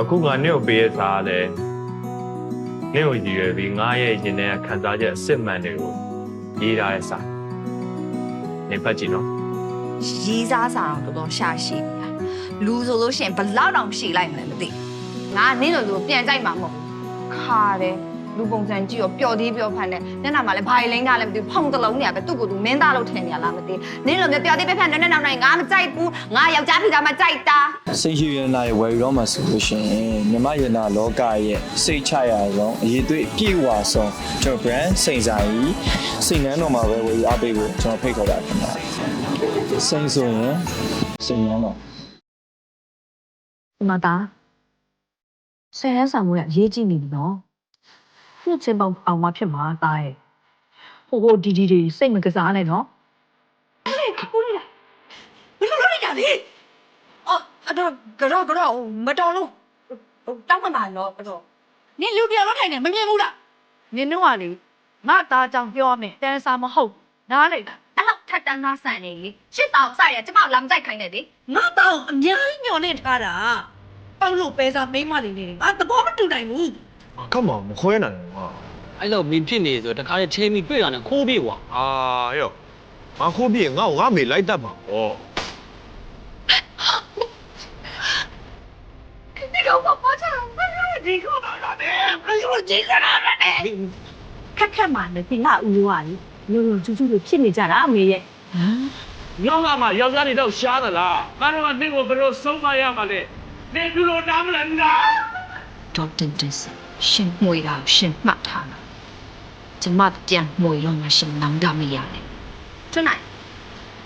အခုငါနင့်ကိုပေးရစားလဲနင့်ကိုရည်ရွယ်ပြီးငါရဲ့ရင်ထဲကခံစားချက်အစစ်မှန်တွေကိုရေးထားတဲ့စာနေဖတ်ကြည့်နော်ရီးစားစာအောင်တော်တော်ရှာရှိနေတာလူဆိုလို့ရှိရင်ဘလောက်တောင်ရှိလိုက်မလဲမသိငါနင်းလိုလူကိုပြန်ကြိုက်မှာမဟုတ်ဘူးခါတယ် လူပုံစံကြည့်ရောပျော်သေးပျော်ဖန်တယ်မျက်နှာမှာလည်းဘာလိမ့်ထားလဲမသိဘူးဖုံတစ်လုံးနေရပဲသူ့ကိုယ်သူမင်းသားလို့ထင်နေရလားမသိနင်းလိုမျိုးပျော်သေးပျော်ဖန်နဲ့နဲ့နောက်နိုင်ငါမကြိုက်ဘူးငါယောက်ျားဖြစ်တာမှကြိုက်တာစိတ်ရှိရနာရဲ့ဝယ်ယူတော့မှဆိုလို့ရှိရင်မြမရနာလောကရဲ့စိတ်ချရဆုံးအရေးသွေးပြေဝါဆုံးကျွန်တော် brand စိန်စာကြီးစိန်နှန်းတော်မှာပဲဝယ်ယူအားပေးဖို့ကျွန်တော်ဖိတ်ခေါ်တာခင်ဗျာစိန်ဆိုရင်စိန်နှန်းတော်ဒီမှာဒါဆယ်ရန်ဆောင်မှုရဲ့အရေးကြီးနေပြီနော် ခုချင်းပေါအောင်မဖြစ်မှာတားရဲ့ဟိုဟိုဒီဒီတွေစိတ်မကစားနဲ့နော်ဘယ်လိုလုပ်နေကြလဲအော်အဲ့တော့ကတော့ကတော့မတော်လို့ဟိုတောင်းမှမှာတော့အဲ့တော့နင်လူပြောင်းတော့ထိုင်နေမမြင်ဘူးလားနင်တို့ကလေငါသားကြောင့်ပြောမယ်တန်စာမဟုတ်နားလေတာအဲ့လောက်ထက်တန်းသားဆန်နေလေရှစ်တောင်ဆိုင်ရကျမကိုလာမကြိုက်ခိုင်းနေလေငါတောင်းအများကြီးညော်နေထားတာပေါလို့ပဲစားမိမလေးလေးငါသဘောမတူနိုင်ဘူး 干嘛不回来呢？啊， အဲ့လိုမင်းဖြစ်နေဆိုတခါလေချင်းပြီးတွေ့တာနဲ့ခိုးပြေးကွာ 啊哟，俺后边俺俺没来得嘛？哦， ဒီကောင်ကဘာချာဒီကောင်ကလည်းဘယ်လိုကြည့်ကြတာလဲ ခက်ခက်မှလည်းဒီငါဦးရောကလေညို့ညို့ချူချူတွေဖြစ်နေကြတာအမေရဲ့ ယောက်ကမှယောက်ျားတွေတော့ရှားသလားငါတို့ကနင့်ကိုဘယ်လိုဆုံးမရမှာလဲနင်ဘယ်လိုနားမလဲနာ ဒေါက်တင်တင်စရှင်မွေတာကိုရှင်မှတ်ထားလားကျမပြန်မွေတော့မှရှင်နောင်တမရနဲ့ထွန်းနိုင်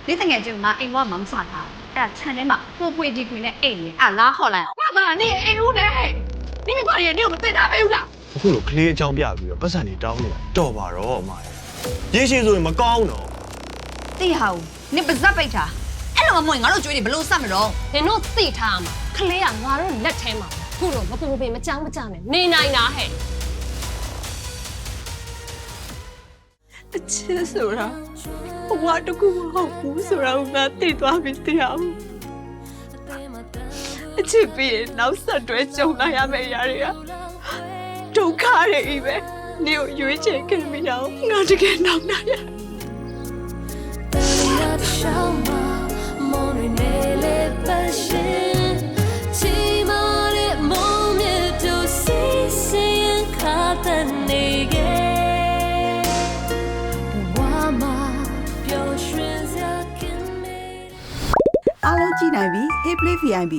ဒီတငယ်ချင်းကအိမ်ကမမစားတာအဲ့ခြံထဲမှာပို့ပွေဒီခွေနဲ့အိမ်လေအလားဟော်လိုက်အောင်ငါကနင်အိမ်ဦးနဲ့နင်ဘာရဲ့နင်ကိုမသိတာပဲဦးလားအခုလိုကလေးအကြောင်းပြပြီးတော့ပတ်စံတွေတောင်းနေတာတော်ပါတော့အမရေရှည်ဆိုရင်မကောင်းတော့တိဟာဦးနင်ပါဇက်ပိတ်တာအဲ့လိုမမွေငါတို့ကြွေးတွေဘလို့စက်မတော့နင်တို့သိထားမှာခလေးကငါတို့လက်ထဲမှာ ခုတော့မပူမပင်မကြောင်မကြောင်နဲ့နေနိုင်တာဟဲ့အချစ်ဆိုတာဘဝတစ်ခုမဟုတ်ဘူးဆိုတာကိုငါသိသွားပြီတရားဦးအချစ်ပြီးရင်နောက်ဆက်တွဲကြုံလာရမယ့်အရာတွေကဒုက္ခတွေကြီးပဲနေကိုရွေးချယ်ခဲ့မိတော့ငါတကယ်နောက်နိုင်ရအား လုံးကြည့်နိုင်ပြီ Hey Play VIP